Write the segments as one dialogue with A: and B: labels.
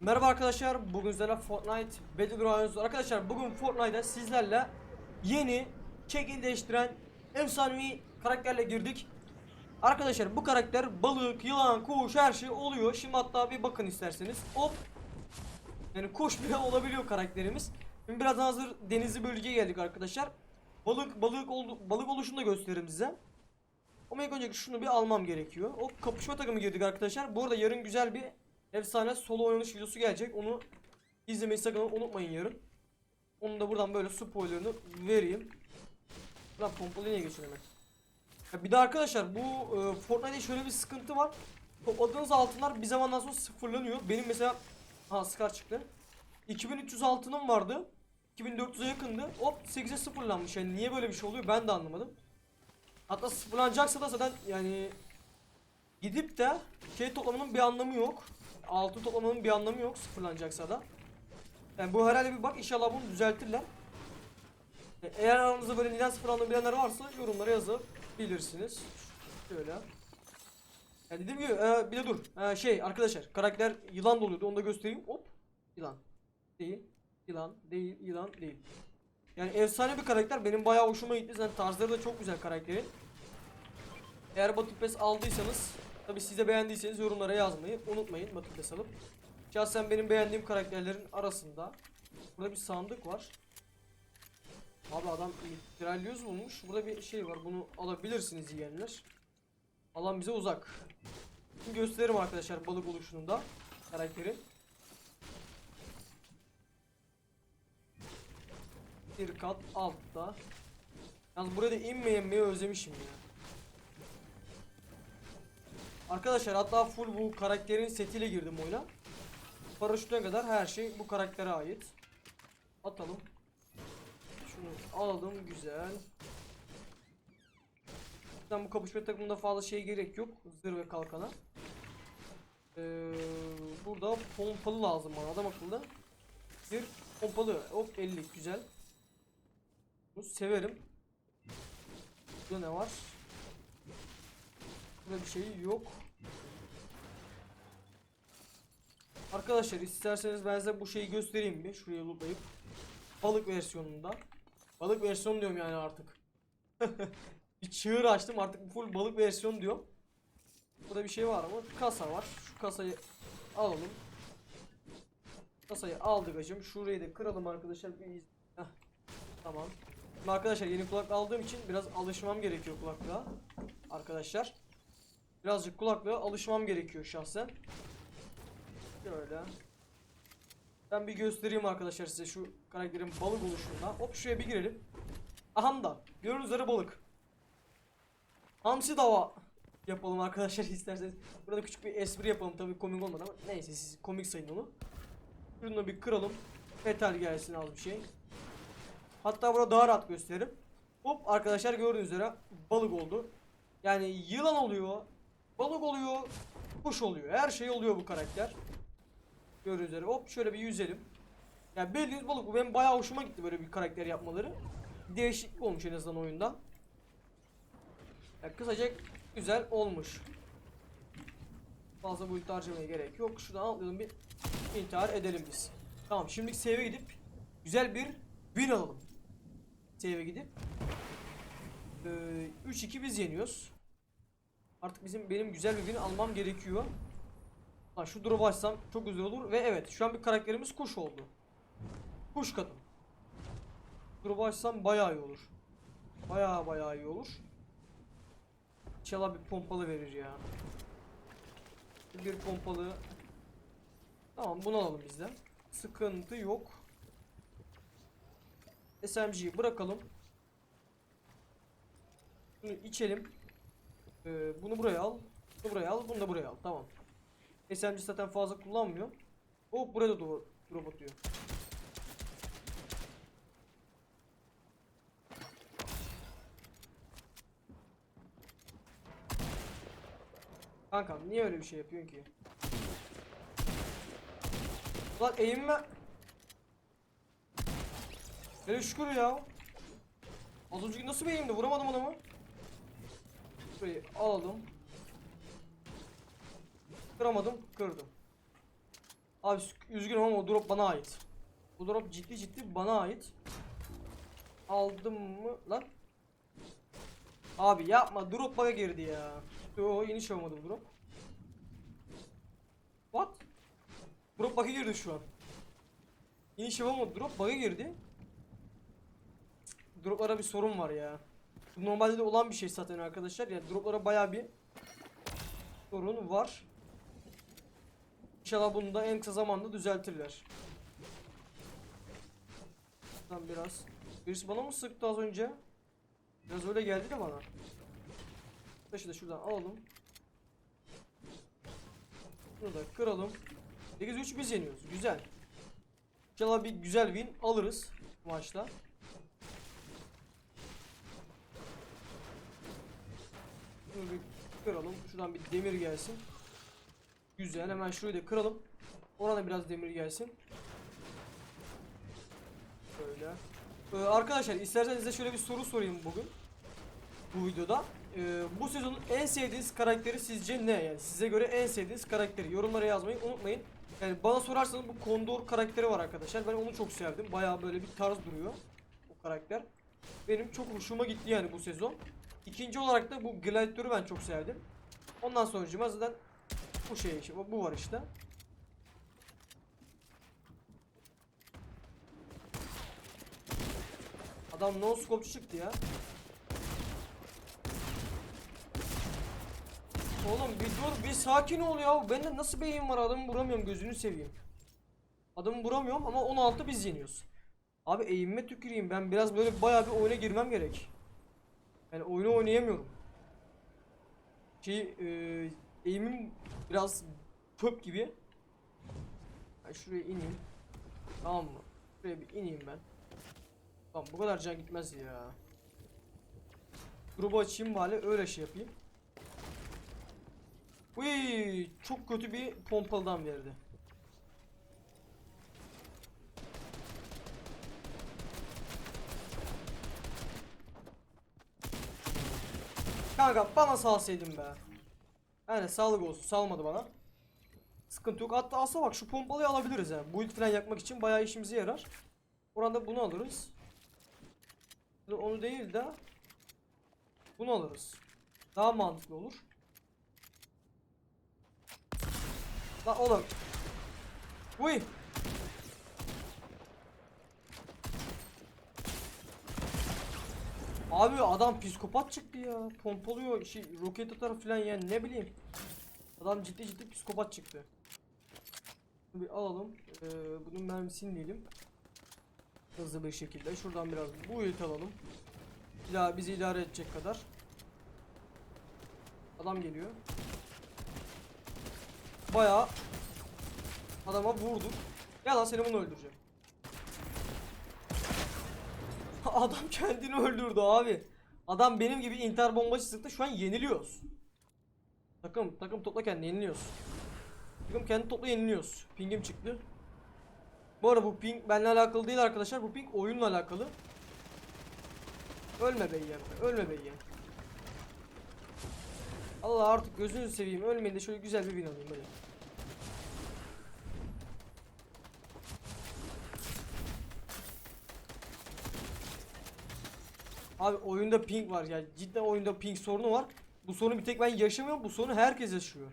A: Merhaba arkadaşlar, bugün sizlerle Fortnite Battlegrounds Arkadaşlar bugün Fortnite'a sizlerle yeni check-in değiştiren efsanevi karakterle girdik. Arkadaşlar bu karakter balık, yılan, kuş her şey oluyor. Şimdi hatta bir bakın isterseniz. Hop! Yani kuş bile olabiliyor karakterimiz. Şimdi birazdan hazır denizli bölgeye geldik arkadaşlar. Balık, balık, oldu, balık oluşunu da gösteririm size. Ama ilk önce şunu bir almam gerekiyor. Hop kapışma takımı girdik arkadaşlar. Bu arada yarın güzel bir efsane solo oynanış videosu gelecek. Onu izlemeyi sakın unutmayın yarın. Onu da buradan böyle spoilerını vereyim. Lan pompalı niye geçiyor hemen? Ya bir de arkadaşlar bu e, Fortnite'de şöyle bir sıkıntı var. Topladığınız altınlar bir zamandan sonra sıfırlanıyor. Benim mesela ha Scar çıktı. 2300 altınım vardı. 2400'e yakındı. Hop 8'e sıfırlanmış. Yani niye böyle bir şey oluyor ben de anlamadım. Hatta sıfırlanacaksa da zaten yani gidip de şey toplamanın bir anlamı yok. Altın toplamanın bir anlamı yok sıfırlanacaksa da. Yani bu herhalde bir bak inşallah bunu düzeltirler. E, Eğer aranızda böyle neden sıfırlandığını bilenler varsa yorumlara yazabilirsiniz. Şöyle. Yani dediğim gibi e, bir de dur. E, şey arkadaşlar karakter yılan doluyordu onu da göstereyim. Hop. Yılan. Değil. Yılan. Değil. Yılan. Değil. Yani efsane bir karakter. Benim bayağı hoşuma gitti. Zaten tarzları da çok güzel karakterin. Eğer Battle Pass aldıysanız Tabi siz de beğendiyseniz yorumlara yazmayı unutmayın. Pass alıp Şahsen benim beğendiğim karakterlerin arasında Burada bir sandık var. Abi adam mitralyöz bulmuş. Burada bir şey var. Bunu alabilirsiniz yiyenler. Alan bize uzak. Şimdi gösteririm arkadaşlar balık oluşununda Karakteri. Bir kat altta. Yalnız buraya da inmeye inmeye özlemişim ya Arkadaşlar hatta full bu karakterin setiyle girdim oyuna. Paraşütüne kadar her şey bu karaktere ait. Atalım. Şunu alalım güzel. Zaten bu kapışma takımında fazla şey gerek yok. Zırh ve kalkana. Ee, burada pompalı lazım bana adam akıllı. Bir pompalı. Hop 50 güzel. Bunu severim. Burada ne var? Burada bir şey yok. Arkadaşlar isterseniz ben size bu şeyi göstereyim bir. Şuraya lootlayıp. Balık versiyonunda. Balık versiyonu diyorum yani artık. bir çığır açtım artık full balık versiyonu diyor. Burada bir şey var ama kasa var. Şu kasayı alalım. Kasayı aldık hacım. Şurayı da kıralım arkadaşlar. Bir Tamam. Şimdi arkadaşlar yeni kulak aldığım için biraz alışmam gerekiyor kulaklığa. Arkadaşlar. Birazcık kulaklığa alışmam gerekiyor şahsen. Şöyle. Ben bir göstereyim arkadaşlar size şu karakterin balık oluşumuna. Hop şuraya bir girelim. Aham da. Gördüğünüz üzere balık. Hamsi dava yapalım arkadaşlar isterseniz. Burada küçük bir espri yapalım tabii komik olmadı ama neyse siz komik sayın onu. Şunu bir kıralım. Metal gelsin az bir şey. Hatta burada daha rahat gösteririm. Hop arkadaşlar gördüğünüz üzere balık oldu. Yani yılan oluyor, balık oluyor, kuş oluyor. Her şey oluyor bu karakter. Gördüğünüz üzere hop şöyle bir yüzelim. Yani bildiğiniz balık bu benim bayağı hoşuma gitti böyle bir karakter yapmaları. Değişiklik olmuş en azından oyunda. Yani kısaca güzel olmuş. Fazla bu harcamaya gerek yok. Şuradan atlayalım bir intihar edelim biz. Tamam şimdi save'e gidip güzel bir win alalım. Save'e gidip ee, 3-2 biz yeniyoruz. Artık bizim benim güzel bir win almam gerekiyor. Lan şu drop açsam çok güzel olur ve evet şu an bir karakterimiz kuş oldu. Kuş kadın. Drop açsam bayağı iyi olur. Bayağı bayağı iyi olur. İnşallah bir pompalı verir ya. Bir pompalı. Tamam bunu alalım bizden. Sıkıntı yok. SMG'yi bırakalım. Bunu içelim. Ee, bunu buraya al. Bunu buraya al. Bunu da buraya al. Tamam. SMG zaten fazla kullanmıyor. O burada doğru drop atıyor. Kankam niye öyle bir şey yapıyorsun ki? Ulan eğimme. Hele şükür ya. Az önceki nasıl bir eğimdi? Vuramadım adamı. Şurayı alalım. Kıramadım, kırdım. Abi üzgünüm ama o drop bana ait. Bu drop ciddi ciddi bana ait. Aldım mı lan? Abi yapma drop bug'a girdi ya. Yo iniş olmadı bu drop. What? Drop bug'a girdi şu an. İniş yapamadı drop bug'a girdi. Droplara bir sorun var ya. Bu normalde de olan bir şey zaten arkadaşlar. Yani droplara baya bir sorun var. İnşallah bunu da en kısa zamanda düzeltirler. Şuradan biraz. Birisi bana mı sıktı az önce? Biraz öyle geldi de bana. Taşı da şuradan alalım. Bunu da kıralım. 8-3 biz yeniyoruz. Güzel. İnşallah bir güzel win alırız maçta. Şunu bir kıralım. Şuradan bir demir gelsin. Güzel. Hemen şurayı da kıralım. Orada biraz demir gelsin. Böyle. Ee, arkadaşlar isterseniz size şöyle bir soru sorayım bugün. Bu videoda. Ee, bu sezonun en sevdiğiniz karakteri sizce ne? Yani size göre en sevdiğiniz karakteri yorumlara yazmayı unutmayın. Yani bana sorarsanız bu Kondor karakteri var arkadaşlar. Ben onu çok sevdim. Bayağı böyle bir tarz duruyor. O karakter. Benim çok hoşuma gitti yani bu sezon. İkinci olarak da bu Gladiator'u ben çok sevdim. Ondan sonra zaten bu şey işte, bu var işte. Adam no scope çıktı ya. Oğlum bir dur bir sakin ol ya. Bende nasıl beyin var adamı vuramıyorum gözünü seveyim. Adamı vuramıyorum ama 16 biz yeniyoruz. Abi eğimime tüküreyim ben biraz böyle bayağı bir oyuna girmem gerek. Yani oyunu oynayamıyorum. Şey e, eğimim biraz çöp gibi. Ben şuraya ineyim. Tamam mı? Şuraya bir ineyim ben. Tamam bu kadar can gitmez ya. Grubu açayım bari öyle şey yapayım. Uy, çok kötü bir pompalıdan verdi. Kanka bana salsaydın be. Yani sağlık olsun salmadı bana. Sıkıntı yok. Hatta aslında bak şu pompalıyı alabiliriz yani. Build falan yakmak için bayağı işimize yarar. Oranda bunu alırız. Onu değil de bunu alırız. Daha mantıklı olur. Lan oğlum. Uy. Abi adam psikopat çıktı ya. Pompalıyor, şey, roket atar falan yani ne bileyim. Adam ciddi ciddi psikopat çıktı. Bir alalım. Ee, bunun mermisini diyelim. Hızlı bir şekilde. Şuradan biraz bu ult alalım. İla bizi idare edecek kadar. Adam geliyor. Bayağı adama vurduk. Ya lan seni bunu öldüreceğim. Adam kendini öldürdü abi. Adam benim gibi intihar bombası sıktı. Şu an yeniliyoruz. Takım takım topla kendini yeniliyoruz. Takım kendi topla yeniliyoruz. Pingim çıktı. Bu arada bu ping benimle alakalı değil arkadaşlar. Bu ping oyunla alakalı. Ölme be. Ölme be. Allah artık gözünüzü seveyim. Ölmeyin de şöyle güzel bir win alayım böyle. Abi oyunda ping var yani cidden oyunda ping sorunu var. Bu sorunu bir tek ben yaşamıyorum. Bu sorunu herkes yaşıyor.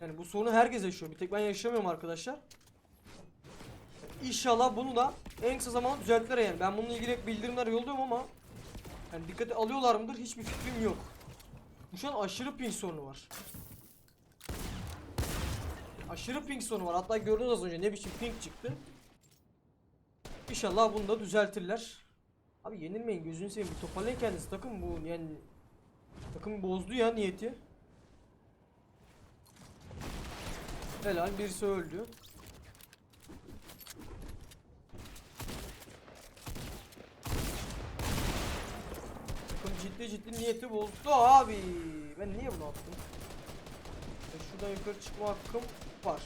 A: Yani bu sorunu herkes yaşıyor. Bir tek ben yaşamıyorum arkadaşlar. İnşallah bunu da en kısa zamanda düzeltirler yani. Ben bununla ilgili bildirimler yolluyorum ama yani dikkate alıyorlar mıdır hiçbir fikrim yok. Bu şu an aşırı ping sorunu var. Aşırı ping sorunu var. Hatta gördünüz az önce ne biçim ping çıktı. İnşallah bunu da düzeltirler. Abi yenilmeyin gözünü seveyim. Bir toparlayın kendinizi takım bu yani takım bozdu ya niyeti. Helal birisi öldü. Takım ciddi ciddi niyeti bozdu abi. Ben niye bunu attım? Şuradan yukarı çıkma hakkım var.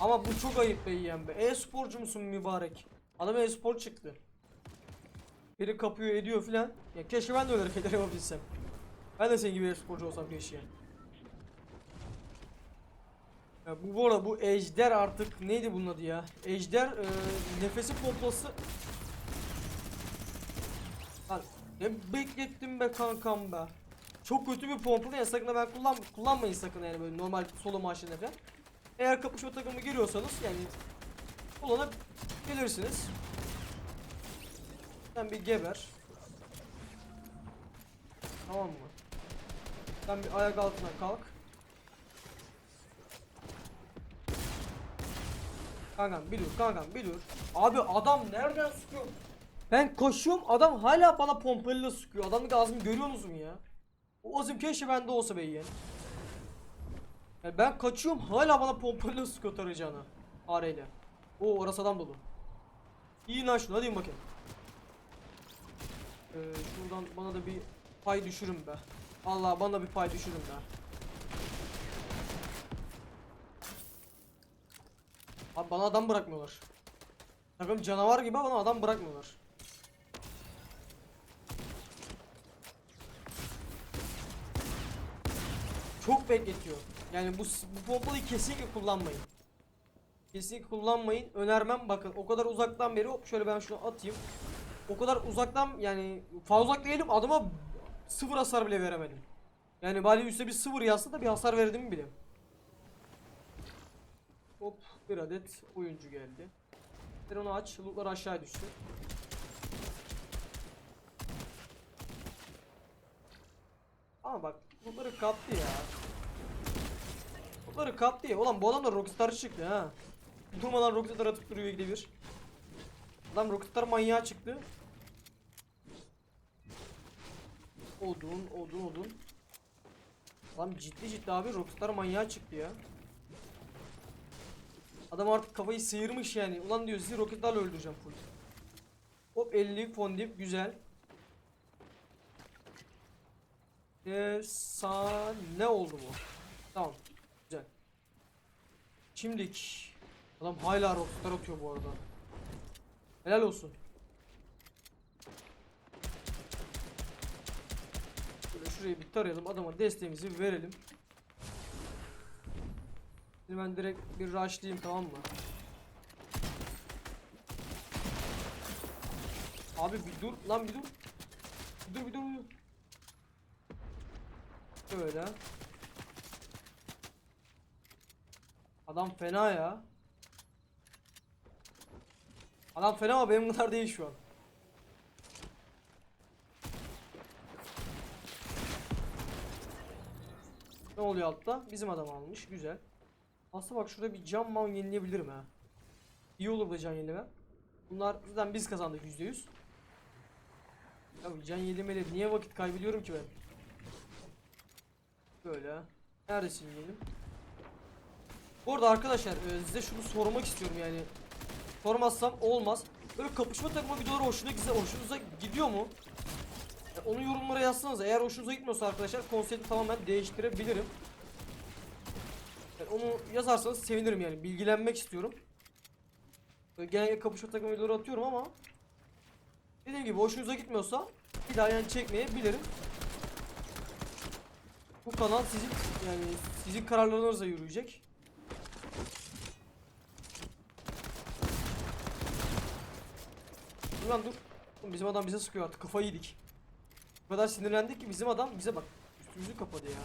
A: Ama bu çok ayıp be yiyen be. E-sporcu musun mübarek? Adam e-spor çıktı. Biri kapıyor ediyor filan. Ya keşke ben de öyle hareketler yapabilsem. Ben de senin gibi e-sporcu olsam keşke. Bu bu arada bu ejder artık neydi bunun adı ya? Ejder e, nefesi pompası. Lan ne beklettim be kankam be. Çok kötü bir pompalı ya sakın ben kullan kullanmayın sakın yani böyle normal solo maçlarında falan. Eğer kapışma takımı giriyorsanız yani kullanabilirsiniz. Sen bir geber. Tamam mı? Sen bir ayak altına kalk. Kankam bir dur kankam bir dur. Abi adam nereden sıkıyor? Ben koşuyorum adam hala bana pompalıyla sıkıyor. Adamın ağzını görüyor musun ya? O azim keşke bende olsa be yeğen. Yani ben kaçıyorum hala bana pompalıyla sıkıyor tarayacağına. Areyle. Oo orası adam dolu. İyi lan şunu hadi bakayım. Ee, şuradan bana da bir pay düşürün be. Allah bana da bir pay düşürün be. Abi bana adam bırakmıyorlar. Takım canavar gibi bana adam bırakmıyorlar. Çok bekletiyor. Yani bu bu pompalıyı kesinlikle kullanmayın. Kesinlikle kullanmayın. Önermem bakın o kadar uzaktan beri hop şöyle ben şunu atayım. O kadar uzaktan yani fazla uzak değilim adama sıfır hasar bile veremedim. Yani bari üstte bir sıfır yazsa da bir hasar verdim bile. Hop bir adet oyuncu geldi. Sen onu aç. Lootlar aşağı düştü. Ama bak lootları kaptı ya. Lootları kaptı ya. Ulan bu adam da Rockstar çıktı ha. Durmadan Rockstar atıp duruyor ikide bir. Adam Rockstar manyağı çıktı. Odun, odun, odun. Adam ciddi ciddi abi Rockstar manyağı çıktı ya. Adam artık kafayı sıyırmış yani. Ulan diyor sizi roketlerle öldüreceğim full. Hop 50 fondip güzel. Efsane ne oldu bu? Tamam. Güzel. Şimdik. Adam hala rocketler atıyor bu arada. Helal olsun. Şöyle şurayı bir tarayalım. Adama desteğimizi verelim. Şimdi ben direkt bir rushlayayım tamam mı? Abi bir dur lan bir dur. Bir dur bir dur. bir. Böyle. Adam fena ya. Adam fena ama benim kadar değil şu an. Ne oluyor altta? Bizim adam almış. Güzel. Aslında bak şurada bir cam mal yenileyebilirim ha. İyi olur bu can yenileme. Bunlar zaten biz kazandık %100. Ya bu can yenilemeleri niye vakit kaybediyorum ki ben? Böyle. Neredesin yiyelim? Bu arada arkadaşlar e, size şunu sormak istiyorum yani. Sormazsam olmaz. Böyle kapışma takımı videoları hoşuna gitse hoşunuza gidiyor mu? Ya onu yorumlara yazsanız eğer hoşunuza gitmiyorsa arkadaşlar konsepti tamamen değiştirebilirim. Onu yazarsanız sevinirim yani bilgilenmek istiyorum. Böyle genellikle kapışma takım videoları atıyorum ama Dediğim gibi hoşunuza gitmiyorsa bir daha yani çekmeyebilirim. Bu kanal sizin yani sizin kararlarınızla yürüyecek. Dur lan dur. Bizim adam bize sıkıyor artık kafayı yedik. O kadar sinirlendik ki bizim adam bize bak üstümüzü kapadı ya.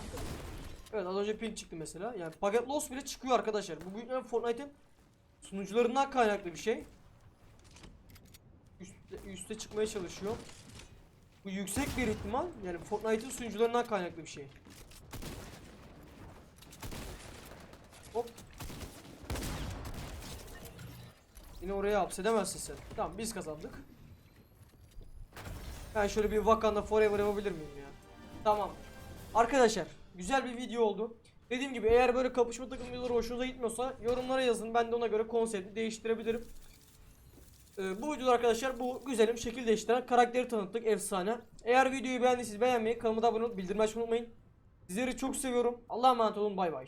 A: Evet az önce ping çıktı mesela. Yani paket loss bile çıkıyor arkadaşlar. Bu büyük Fortnite'in sunucularından kaynaklı bir şey. Üste, üste çıkmaya çalışıyor. Bu yüksek bir ihtimal yani Fortnite'in sunucularından kaynaklı bir şey. Hop. Yine oraya hapsedemezsin sen. Tamam biz kazandık. Ben şöyle bir Wakanda Forever yapabilir miyim ya? Tamam. Arkadaşlar güzel bir video oldu. Dediğim gibi eğer böyle kapışma takım videoları hoşunuza gitmiyorsa yorumlara yazın. Ben de ona göre konsepti değiştirebilirim. Ee, bu videoda arkadaşlar bu güzelim şekil değiştiren karakteri tanıttık efsane. Eğer videoyu beğendiyseniz beğenmeyi, kanalıma da abone olup bildirim açmayı unutmayın. Sizleri çok seviyorum. Allah'a emanet olun bay bay.